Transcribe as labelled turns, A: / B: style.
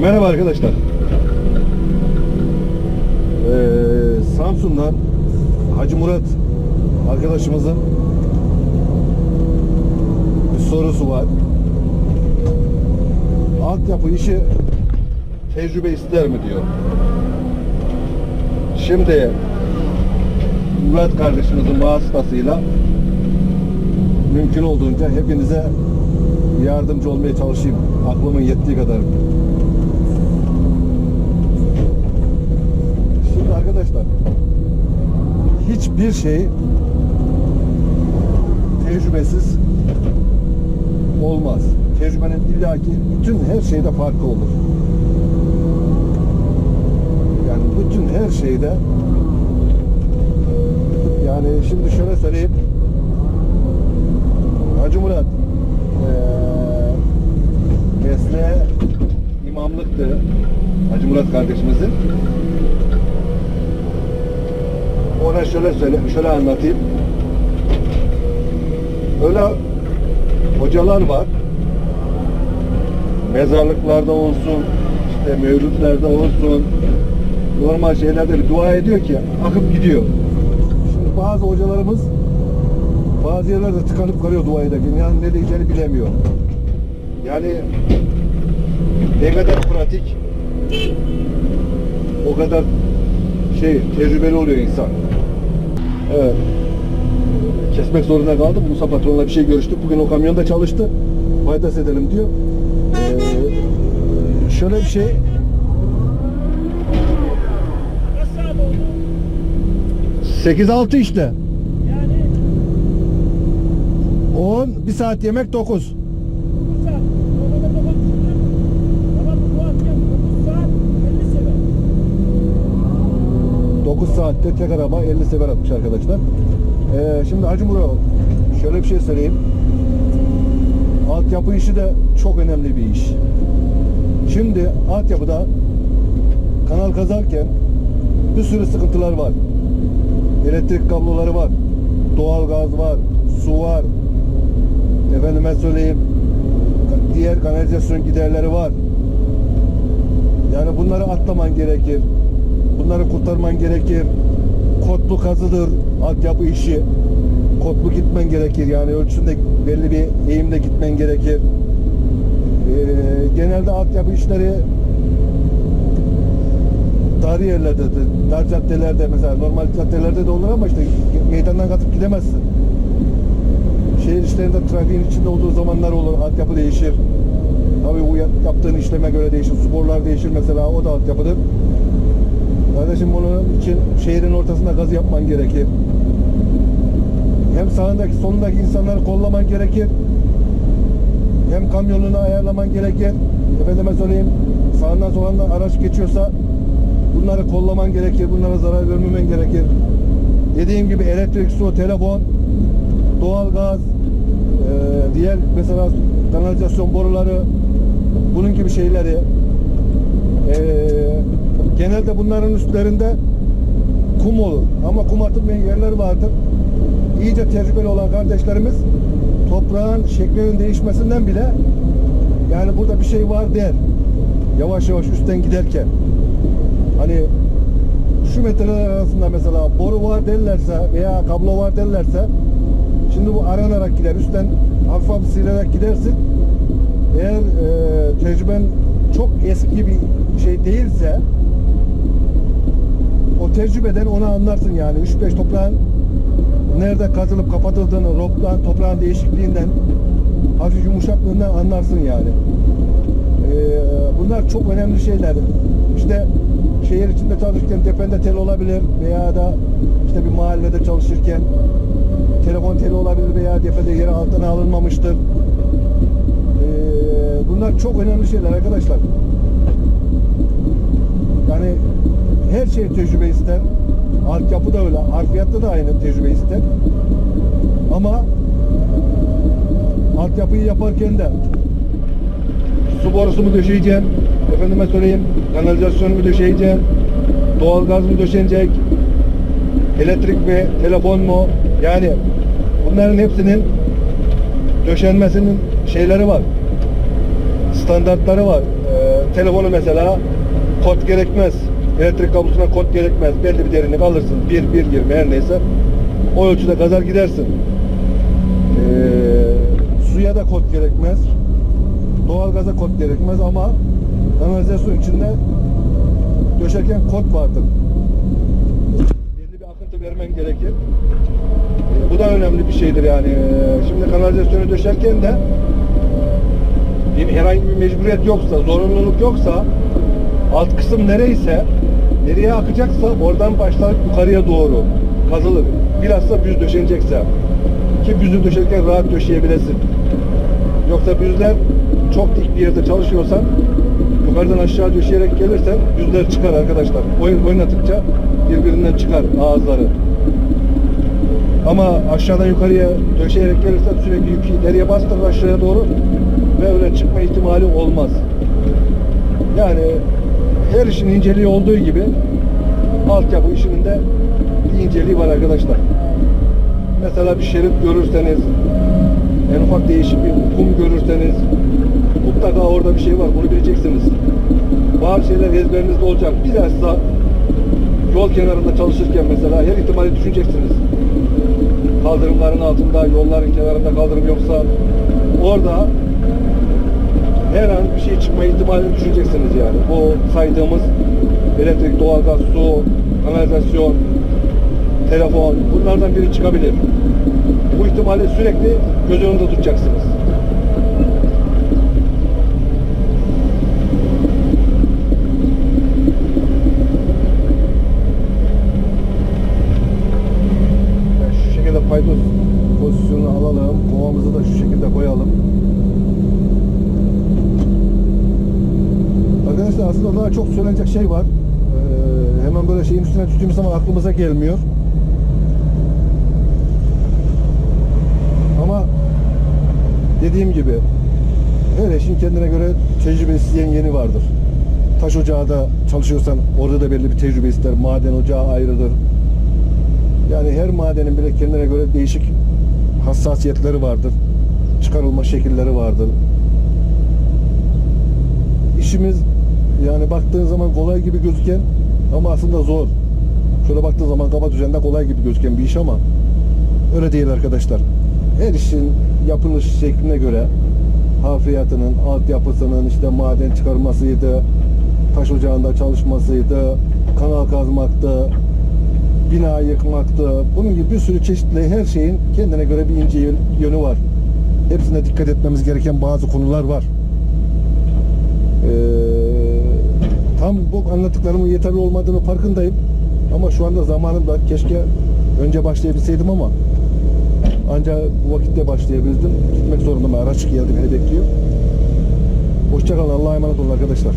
A: Merhaba arkadaşlar. Ee, Samsun'dan Hacı Murat arkadaşımızın bir sorusu var. Altyapı işi tecrübe ister mi diyor. Şimdi Murat kardeşimizin vasıtasıyla mümkün olduğunca hepinize yardımcı olmaya çalışayım. Aklımın yettiği kadar. Arkadaşlar hiçbir şey tecrübesiz olmaz. Tecrübenin illaki bütün her şeyde farkı olur. Yani bütün her şeyde yani şimdi şöyle söyleyeyim Hacı Murat eee mesleğe imamlıktı Hacı Murat kardeşimizin ona şöyle söyle, şöyle anlatayım. Öyle hocalar var. Mezarlıklarda olsun, işte mevlütlerde olsun, normal şeylerde bir dua ediyor ki akıp gidiyor. Şimdi bazı hocalarımız bazı yerlerde tıkanıp kalıyor dua ederken. Yani ne diyeceğini bilemiyor. Yani ne kadar pratik o kadar şey tecrübeli oluyor insan. Evet. Kesmek zorunda kaldım. Musa patronla bir şey görüştük. Bugün o kamyonda çalıştı. Faydası edelim diyor. Ee, şöyle bir şey.
B: Oldu?
A: 8-6 işte. 10, 1 saat yemek 9.
B: 9 saat. Normalde babam düşünür. Babam bu akşam 9 saat 50 sefer.
A: 9 saatte tek araba 50 sefer atmış arkadaşlar. Ee, şimdi Hacı Murat şöyle bir şey söyleyeyim. Altyapı işi de çok önemli bir iş. Şimdi altyapıda kanal kazarken bir sürü sıkıntılar var. Elektrik kabloları var. Doğal gaz var. Su var. Efendime söyleyeyim diğer kanalizasyon giderleri var. Yani bunları atlaman gerekir. Bunları kurtarman gerekir. Kotlu kazıdır altyapı işi. Kotlu gitmen gerekir. Yani ölçüsünde belli bir eğimde gitmen gerekir. Ee, genelde altyapı işleri dar yerlerde de, dar caddelerde mesela normal caddelerde de olur ama işte meydandan katıp gidemezsin. Şehir işlerinde trafiğin içinde olduğu zamanlar olur. Altyapı değişir. Tabii bu yap- yaptığın işleme göre değişir. Sporlar değişir mesela. O da altyapıdır. Kardeşim bunun için şehrin ortasında gaz yapman gerekir. Hem sağındaki solundaki insanları kollaman gerekir. Hem kamyonunu ayarlaman gerekir. Efendime söyleyeyim sağından solundan araç geçiyorsa bunları kollaman gerekir. Bunlara zarar vermemen gerekir. Dediğim gibi elektrik, su, telefon, doğalgaz, eee diğer mesela kanalizasyon boruları bunun gibi şeyleri eee, genelde bunların üstlerinde kum olur. Ama kum atılmayan yerler vardır. İyice tecrübeli olan kardeşlerimiz toprağın şeklinin değişmesinden bile yani burada bir şey var der. Yavaş yavaş üstten giderken. Hani şu metreler arasında mesela boru var derlerse veya kablo var derlerse şimdi bu aranarak gider. Üstten hafif hafif silerek gidersin. Eğer e, tecrüben çok eski bir şey değilse o tecrübeden onu anlarsın yani. 3-5 toprağın nerede kazılıp kapatıldığını, roptan, toprağın değişikliğinden, hafif yumuşaklığından anlarsın yani. Ee, bunlar çok önemli şeyler. İşte şehir içinde çalışırken tepende tel olabilir veya da işte bir mahallede çalışırken telefon teli olabilir veya tepede yeri altına alınmamıştır. Ee, bunlar çok önemli şeyler arkadaşlar. Yani her şey tecrübe ister. Altyapı da öyle. Harfiyatta da aynı tecrübe ister. Ama altyapıyı yaparken de su borusu mu döşeyeceğim? Efendime söyleyeyim kanalizasyon mu döşeyeceğim? Doğalgaz mı döşenecek? Elektrik mi? Telefon mu? Yani bunların hepsinin döşenmesinin şeyleri var. Standartları var. Ee, telefonu mesela kod gerekmez. Elektrik kablosuna kod gerekmez. Belli bir derinlik alırsın. 1, 1.20 her neyse. O ölçüde kazar gidersin. Ee, suya da kod gerekmez. Doğalgaza kod gerekmez ama kanalizasyon içinde döşerken kod vardır. Belli bir akıntı vermen gerekir. Ee, bu da önemli bir şeydir yani. Ee, Şimdi kanalizasyonu döşerken de herhangi bir mecburiyet yoksa, zorunluluk yoksa alt kısım nereyse nereye akacaksa oradan başlayıp yukarıya doğru kazılır. Bilhassa büz döşenecekse ki büzü döşerken rahat döşeyebilesin. Yoksa büzler çok dik bir yerde çalışıyorsan yukarıdan aşağı döşeyerek gelirsen büzler çıkar arkadaşlar. Oyun oynatıkça birbirinden çıkar ağızları. Ama aşağıdan yukarıya döşeyerek gelirsen sürekli yükü ileriye bastırır aşağıya doğru ve öyle çıkma ihtimali olmaz. Yani her işin inceliği olduğu gibi altyapı işinin de bir inceliği var arkadaşlar. Mesela bir şerit görürseniz, en ufak değişik bir kum görürseniz mutlaka orada bir şey var. Bunu bileceksiniz. Bazı şeyler ezberinizde olacak. Bilhassa yol kenarında çalışırken mesela her ihtimali düşüneceksiniz. Kaldırımların altında, yolların kenarında kaldırım yoksa orada şey çıkma ihtimalini düşüneceksiniz yani. Bu saydığımız elektrik, doğalgaz, su, kanalizasyon, telefon bunlardan biri çıkabilir. Bu ihtimali sürekli göz önünde tutacaksınız. Yani şu şekilde paydos pozisyonunu alalım. Kovamızı da şu şekilde koyalım. Arkadaşlar aslında daha çok söylenecek şey var. Ee, hemen böyle şeyin üstüne düştüğümüz zaman aklımıza gelmiyor. Ama dediğim gibi her işin kendine göre tecrübesi yeni yeni vardır. Taş ocağı da çalışıyorsan orada da belli bir tecrübe ister. Maden ocağı ayrıdır. Yani her madenin bile kendine göre değişik hassasiyetleri vardır. Çıkarılma şekilleri vardır. İşimiz yani baktığın zaman kolay gibi gözüken ama aslında zor. Şöyle baktığın zaman kaba düzende kolay gibi gözüken bir iş ama öyle değil arkadaşlar. Her işin yapılış şekline göre hafriyatının, altyapısının işte maden çıkarmasıydı, taş ocağında çalışmasıydı, kanal kazmaktı, bina yıkmaktı. Bunun gibi bir sürü çeşitli her şeyin kendine göre bir ince yön- yönü var. Hepsine dikkat etmemiz gereken bazı konular var. Ee, tam bu anlattıklarımın yeterli olmadığını farkındayım. Ama şu anda zamanım da keşke önce başlayabilseydim ama ancak bu vakitte başlayabildim. Gitmek zorundayım. Araç geldi beni bekliyor. Hoşçakalın. Allah'a emanet olun arkadaşlar.